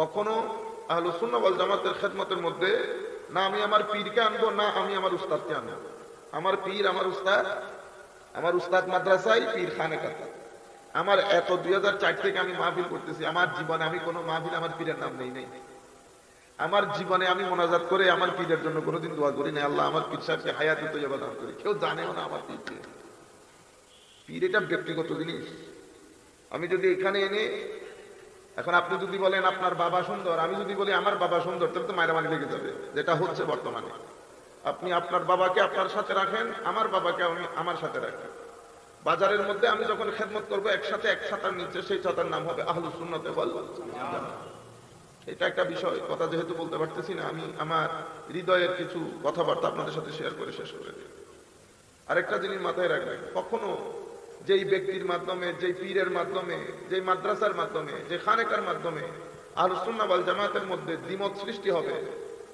কখনো আহলুসুন্না ওয়াল জামাতের খেদমতের মধ্যে, না, আমি আমার পীরকে আনব, না, আমি আমার উস্তাদকে আনব। আমার পীর, আমার উস্তাদ আমার উস্তাদ মাদ্রাসাই পীর খানে কাতা আমার এত দুই হাজার চার থেকে আমি মাহফিল করতেছি, আমার জীবনে আমি কোনো মাহফিল আমার পীরের নাম নেই নেই। আমার জীবনে আমি মোনাজাত করে আমার পীরের জন্য কোনোদিন দোয়া করি না আল্লাহ আমার পীর সাহেবকে হায়াত তো দান করি। কেউ জানেও না আমার পীরকে। পীর এটা ব্যক্তিগত জিনিস। আমি যদি এখানে এনে এখন আপনি যদি বলেন আপনার বাবা সুন্দর, আমি যদি বলি আমার বাবা সুন্দর, তাহলে তো মায়ের লেগে যাবে, যেটা হচ্ছে বর্তমানে। আপনি আপনার বাবাকে আপনার সাথে রাখেন, আমার বাবাকে আমি আমার সাথে রাখেন বাজারের মধ্যে আমি যখন খেদমত করব, একসাথে এক ছাতার নিচে সেই ছাতার নাম হবে আহলু বল এটা একটা বিষয়, কথা যেহেতু বলতে পারতেছি না, আমি আমার হৃদয়ের কিছু কথাবার্তা আপনাদের সাথে শেয়ার করে শেষ করে দিই। আরেকটা জিনিস মাথায় রাখবেন, কখনো যেই ব্যক্তির মাধ্যমে, যেই পীরের মাধ্যমে, যেই মাদ্রাসার মাধ্যমে, যে খানেকার মাধ্যমে আলোচনা বল জামাতের মধ্যে দ্বিমত সৃষ্টি হবে,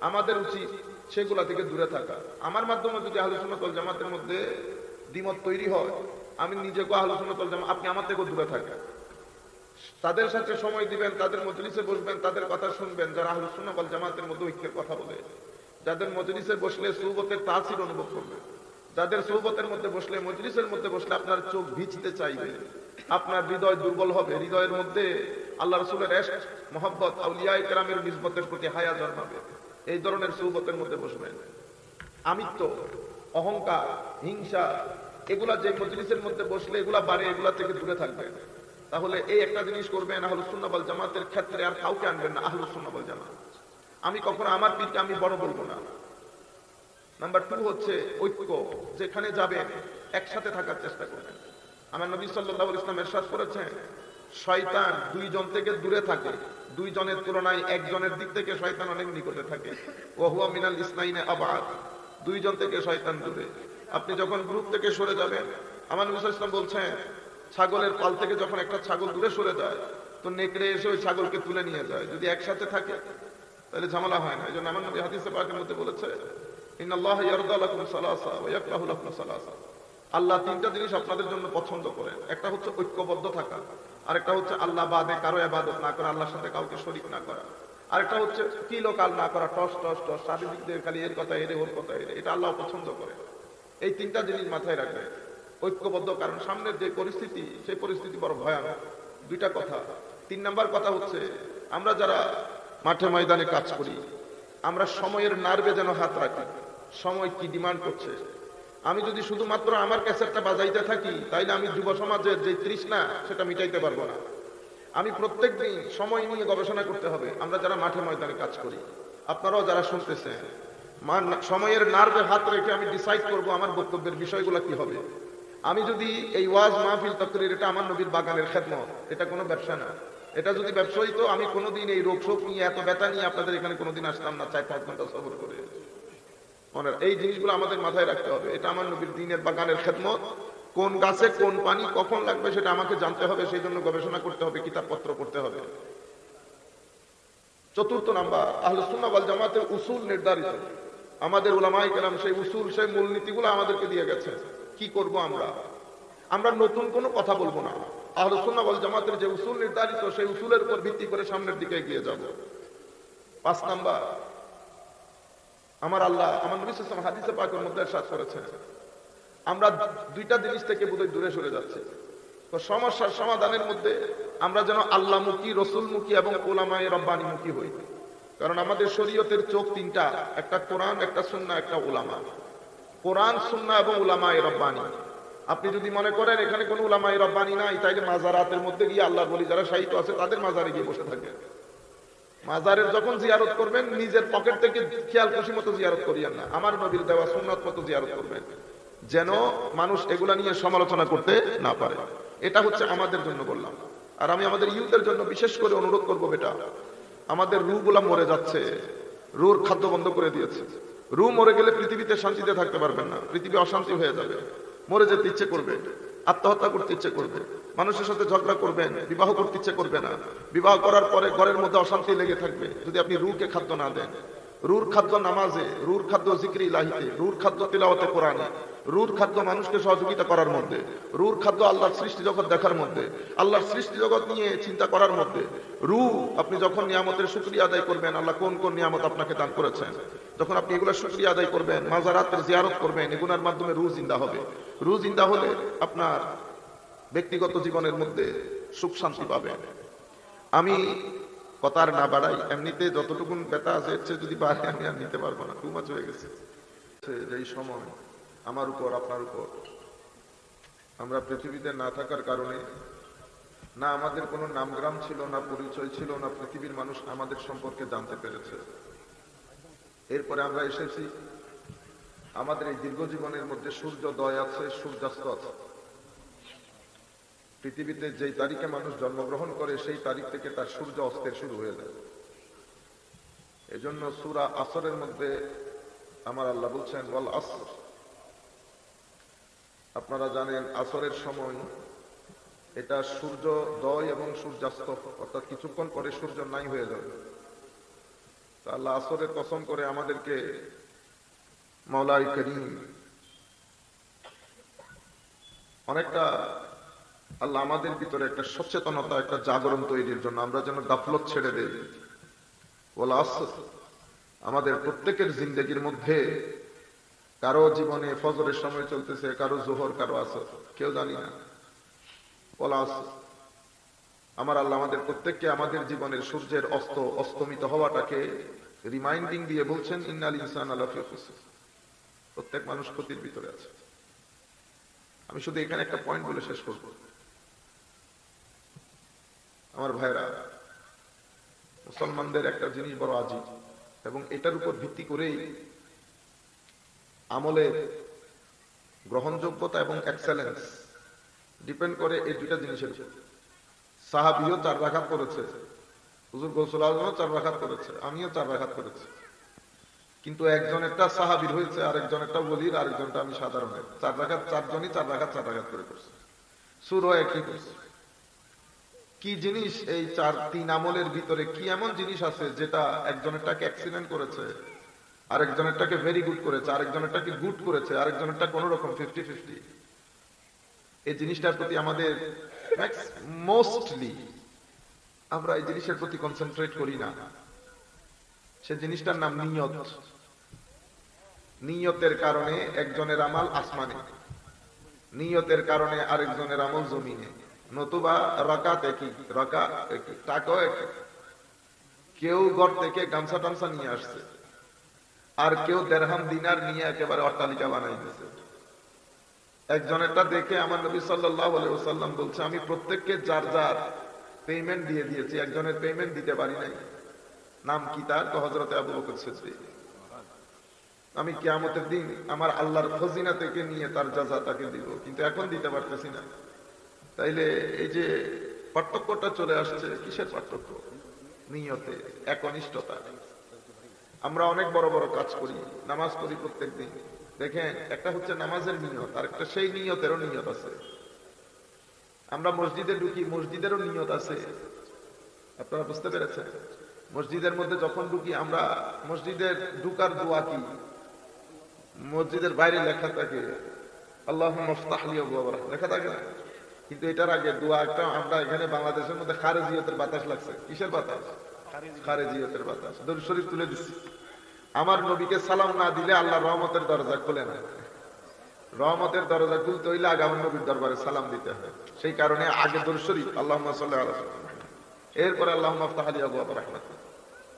আমাদের উচিত সেগুলা থেকে দূরে থাকা। আমার মাধ্যমে যদি আলোচনা জামাতের মধ্যে দ্বিমত তৈরি হয়, আমি নিজেকে আলোচনা তল জামা আপনি আমার থেকেও দূরে থাকেন। তাদের সাথে সময় দিবেন, তাদের মজলিসে বসবেন, তাদের কথা শুনবেন, যারা আলোচনা বল জামাতের মধ্যে ঐক্যের কথা বলে, যাদের মজলিসে বসলে সুবতের তাসির অনুভব করবে। যাদের সৌবতের মধ্যে বসলে, মজলিসের মধ্যে বসলে আপনার চোখ ভিজতে চাইবে। আপনার হৃদয় দুর্বল হবে। হৃদয়ের মধ্যে আল্লাহ রসুলের এশ মোহাম্মত আউলিয়া ইকরামের নিসবতের প্রতি হায়া জন্মাবে। এই ধরনের সৌবতের মধ্যে বসবেন। আমিত্ব, অহংকার, হিংসা, এগুলা যে মজলিসের মধ্যে বসলে এগুলা বাড়ে, এগুলা থেকে দূরে থাকবেন। তাহলে এই একটা জিনিস করবেন আহলুসুন্নাবল জামাতের ক্ষেত্রে আর কাউকে আনবেন না আহলুসুন্নাবল জামাত। আমি কখনো আমার পীরকে আমি বড় বলব না। নাম্বার টু হচ্ছে ঐক্য, যেখানে যাবেন একসাথে থাকার চেষ্টা করবেন আমার নবী সাল্লাহ ইসলাম এরশাদ করেছেন, শয়তান দুইজন থেকে দূরে থাকে, দুইজনের তুলনায় একজনের দিক থেকে শয়তান অনেক নিকটে থাকে। ও হুয়া মিনাল ইসনাইনে আবাদ, দুইজন থেকে শয়তান দূরে। আপনি যখন গ্রুপ থেকে সরে যাবেন, আমার নবী ইসলাম বলছেন, ছাগলের পাল থেকে যখন একটা ছাগল দূরে সরে যায়, তো নেকড়ে এসে ওই ছাগলকে তুলে নিয়ে যায়, যদি একসাথে থাকে, তাহলে ঝামেলা হয় না। এই জন্য আমার নবী হাদিসে পাকের মধ্যে বলেছে আল্লাহ তিনটা জিনিস আপনাদের জন্য পছন্দ করেন। একটা হচ্ছে ঐক্যবদ্ধ থাকা, আরেকটা হচ্ছে আল্লাহ বাদে কারও ইবাদত না করা, আল্লাহর সাথে কাউকে শরীক না করা। আরেকটা হচ্ছে কি লোকাল না করা, টস টস টস চারিদিক দিয়ে খালি এর কথা এরে ওর কথা এরে এটা আল্লাহ পছন্দ করে এই তিনটা জিনিস মাথায় রাখবেন। ঐক্যবদ্ধ, কারণ সামনের যে পরিস্থিতি, সেই পরিস্থিতি বড় ভয়ানক। দুইটা কথা। তিন নাম্বার কথা হচ্ছে, আমরা যারা মাঠে ময়দানে কাজ করি, আমরা সময়ের নার্ভে যেন হাত রাখি। সময় কি ডিমান্ড করছে? আমি যদি শুধুমাত্র আমার ক্যাসেটটা বাজাইতে থাকি, তাইলে আমি যুব সমাজের যে তৃষ্ণা, সেটা মিটাইতে পারব না। আমি প্রত্যেক দিন সময় নিয়ে গবেষণা করতে হবে। আমরা যারা মাঠে ময়দানে কাজ করি, আপনারাও যারা শুনতেছেন সময়ের নার্ভে হাত রেখে আমি ডিসাইড করব আমার বক্তব্যের বিষয়গুলো কি হবে। আমি যদি এই ওয়াজ মাহফিল তকরির, এটা আমার নবীর বাগানের খেদমত, এটা কোনো ব্যবসা না। এটা যদি ব্যবসা হইতো আমি কোনোদিন এই রোগ শোক নিয়ে, এত ব্যথা নিয়ে আপনাদের এখানে কোনোদিন আসতাম না চার পাঁচ ঘণ্টা সফর করে। মনে এই জিনিসগুলো আমাদের মাথায় রাখতে হবে। এটা আমার নবীর দিনের বাগানের খেদমত। কোন গাছে কোন পানি কখন লাগবে সেটা আমাকে জানতে হবে, সেই জন্য গবেষণা করতে হবে, কিতাবপত্র করতে হবে। চতুর্থ নাম্বার, আহলে সুন্নাহ ওয়াল জামাতের উসুল নির্ধারিত। আমাদের উলামায়ে কেরাম সেই উসুল, সেই মূলনীতিগুলো আমাদেরকে দিয়ে গেছে। কি করব আমরা? আমরা নতুন কোনো কথা বলব না। আহলে সুন্নাহ ওয়াল জামাতের যে উসুল নির্ধারিত, সেই উসুলের উপর ভিত্তি করে সামনের দিকে এগিয়ে যাব। পাঁচ নাম্বার আমার আল্লাহ, আমার নবী সাল্লাম হাদিসে পাকের মধ্যে সাজ করেছেন। আমরা দুইটা জিনিস থেকে বোধহয় দূরে সরে যাচ্ছি। তো সমস্যার সমাধানের মধ্যে আমরা যেন আল্লাহমুখী, রসুলমুখী এবং ওলামায় রব্বানিমুখী হই। কারণ আমাদের শরীয়তের চোখ তিনটা, একটা কোরআন, একটা সুন্না, একটা ওলামা কোরআন, সুন্না এবং ওলামায় রব্বানি। আপনি যদি মনে করেন এখানে কোনো ওলামায় রব্বানি নাই, তাইলে মাজারাতের মধ্যে গিয়ে আল্লাহ বলি, যারা সাহিত্য আছে তাদের মাজারে গিয়ে বসে থাকে মাজারের যখন জিয়ারত করবেন, নিজের পকেট থেকে খেয়াল খুশি মতো জিয়ারত করিয়েন না। আমার নবীর দেওয়া সুন্নাত মতো জিয়ারত করবেন। যেন মানুষ এগুলা নিয়ে সমালোচনা করতে না পারে। এটা হচ্ছে আমাদের জন্য বললাম। আর আমি আমাদের ইউথের জন্য বিশেষ করে অনুরোধ করব বেটা, আমাদের রু গুলা মরে যাচ্ছে। রুর খাদ্য বন্ধ করে দিয়েছে। রু মরে গেলে পৃথিবীতে শান্তিতে থাকতে পারবেন না। পৃথিবী অশান্তি হয়ে যাবে। মরে যেতে ইচ্ছে করবে। আত্মহত্যা করতে ইচ্ছে করবে। মানুষের সাথে ঝগড়া করবেন, বিবাহ করতে ইচ্ছে করবে না। বিবাহ করার পরে ঘরের মধ্যে অশান্তি লেগে থাকবে, যদি আপনি রুকে খাদ্য না দেন। রুর খাদ্য নামাজে, রুর খাদ্য জিক্রি ইলাহিতে, রুর খাদ্য তিলাওয়াতে কোরআনে, রুর খাদ্য মানুষকে সহযোগিতা করার মধ্যে, রুর খাদ্য আল্লাহর সৃষ্টি জগৎ দেখার মধ্যে, আল্লাহর সৃষ্টি জগৎ নিয়ে চিন্তা করার মধ্যে, রু, আপনি যখন নিয়ামতের শুক্রিয়া আদায় করবেন, আল্লাহ কোন কোন নিয়ামত আপনাকে দান করেছেন? যখন আপনি এগুলো শুক্রিয়া আদায় করবেন, মাজারাতের জিয়ারত করবেন, এগুলোর মাধ্যমে রু জিন্দা হবে। রু জিন্দা হলে আপনার ব্যক্তিগত জীবনের মধ্যে সুখ শান্তি পাবেন। আমি কথার না বাড়াই, এমনিতে যতটুকুন ব্যথা আছে, এর চেয়ে যদি বাড়ে আমি আর নিতে পারব না। টু হয়ে গেছে। যেই সময় আমার উপর, আপনার উপর, আমরা পৃথিবীতে না থাকার কারণে, না আমাদের কোনো নামগ্রাম ছিল, না পরিচয় ছিল, না পৃথিবীর মানুষ আমাদের সম্পর্কে জানতে পেরেছে। এরপরে আমরা এসেছি, আমাদের এই দীর্ঘ জীবনের মধ্যে সূর্যোদয় আছে, সূর্যাস্ত আছে। পৃথিবীতে যেই তারিখে মানুষ জন্মগ্রহণ করে, সেই তারিখ থেকে তার সূর্য অস্তের শুরু হয়ে যায়। এজন্য সুরা আসরের মধ্যে আমার আল্লাহ বলছেন বল আসর। আপনারা জানেন, আসরের সময় এটা সূর্য সূর্যোদয় এবং সূর্যাস্ত, অর্থাৎ কিছুক্ষণ পরে সূর্য নাই হয়ে যাবে। আল্লাহ আসরের কসম করে আমাদেরকে মাওলাই করিম অনেকটা আল্লাহ আমাদের ভিতরে একটা সচেতনতা, একটা জাগরণ তৈরির জন্য আমরা যেন গাফলত ছেড়ে দেই। ওলা আমাদের প্রত্যেকের জিন্দগির মধ্যে কারও জীবনে ফজরের সময় চলতেছে, কারও জোহর, কারও আসর। কেউ জানি না। ওলা আমার আল্লাহ আমাদের প্রত্যেককে আমাদের জীবনের সূর্যের অস্ত, অস্তমিত হওয়াটাকে রিমাইন্ডিং দিয়ে বলছেন, ইন্নাল ইনসান আল্লাহ প্রত্যেক মানুষ ক্ষতির ভিতরে আছে। আমি শুধু এখানে একটা পয়েন্ট বলে শেষ করব। আমার ভাইরা মুসলমানদের একটা জিনিস বড় আজি এবং এটার উপর ভিত্তি করেই আমলের গ্রহণযোগ্যতা এবং এক্সেলেন্স ডিপেন্ড করে এই দুটা জিনিসের উপর। সাহাবিও চার রাখাত করেছে, হুজুর গোসল আজমও চার রাখাত করেছে, আমিও চার রাখাত করেছি। কিন্তু একজনেরটা সাহাবির হয়েছে, আরেকজনেরটা বলির আরেকজনটা আমি সাধারণের। চার রাখাত, চারজনই চার রাখাত চার রাখাত করে করছে। সুরও একই করছে। কি জিনিস এই চার, তিন আমলের ভিতরে কি এমন জিনিস আছে যেটা একজনেরটাকে অ্যাক্সিডেন্ট করেছে, আরেকজনেরটাকে ভেরি গুড করেছে, আরেকজনেরটাকে গুড করেছে, আরেকজনেরটা কোন রকম ফিফটি ফিফটি এই জিনিসটার প্রতি আমাদের মোস্টলি আমরা এই জিনিসের প্রতি কনসেন্ট্রেট করি না। সে জিনিসটার নাম নিয়ত। নিয়তের কারণে একজনের আমাল আসমানে, নিয়তের কারণে আরেকজনের আমল জমিনে। নতুবা রকাত একই রকা একই টাকাও একই। কেউ ঘর থেকে গামছা টামছা নিয়ে আসছে। আর কেউ দেড়হাম দিনার নিয়ে একেবারে অট্টালিকা বানাই দিয়েছে একজনেরটা দেখে আমার নবী সাল্লাহ সাল্লাম বলছে, আমি প্রত্যেককে যার যার পেমেন্ট দিয়ে দিয়েছি, একজনের পেমেন্ট দিতে পারি নাই। নাম কি তার? তো হজরতে আবু বকর সিদ্দিক। আমি কিয়ামতের দিন আমার আল্লাহর খজিনা থেকে নিয়ে তার যা তাকে দিব, কিন্তু এখন দিতে পারতেছি না। তাইলে এই যে পার্থক্যটা চলে আসছে, কিসের পার্থক্য? নিয়তে, একনিষ্ঠতা। আমরা অনেক বড় বড় কাজ করি, নামাজ পড়ি প্রত্যেক দিন দেখেন, একটা হচ্ছে নামাজের নিয়ত, আর একটা সেই নিয়তেরও নিয়ত আছে। আমরা মসজিদে ঢুকি, মসজিদেরও নিয়ত আছে। আপনারা বুঝতে পেরেছেন? মসজিদের মধ্যে যখন ঢুকি, আমরা মসজিদের ঢুকার দোয়া কি? মসজিদের বাইরে লেখা থাকে আল্লাহ লেখা থাকে না? কিন্তু এটার আগে দোয়া একটা আমরা এখানে বাংলাদেশের মধ্যে খারেজিয়তের বাতাস লাগছে। কিসের বাতাস? খারেজিয়তের। বাতাস। দরুদ শরীফ তুলে দিচ্ছি আমার নবীকে সালাম না দিলে আল্লাহ রহমতের দরজা খুলে না। রহমতের দরজা খুলতে হইলে আগে আমার নবীর দরবারে সালাম দিতে হয়। সেই কারণে আগে দরুদ শরীফ আল্লাহ সাল্লাহ এরপরে আল্লাহ মাফতাহ আলী আবু রহমত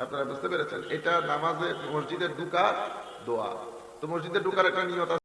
আপনারা বুঝতে পেরেছেন এটা নামাজে মসজিদের ঢুকা দোয়া। তো মসজিদে ঢুকার একটা নিয়ত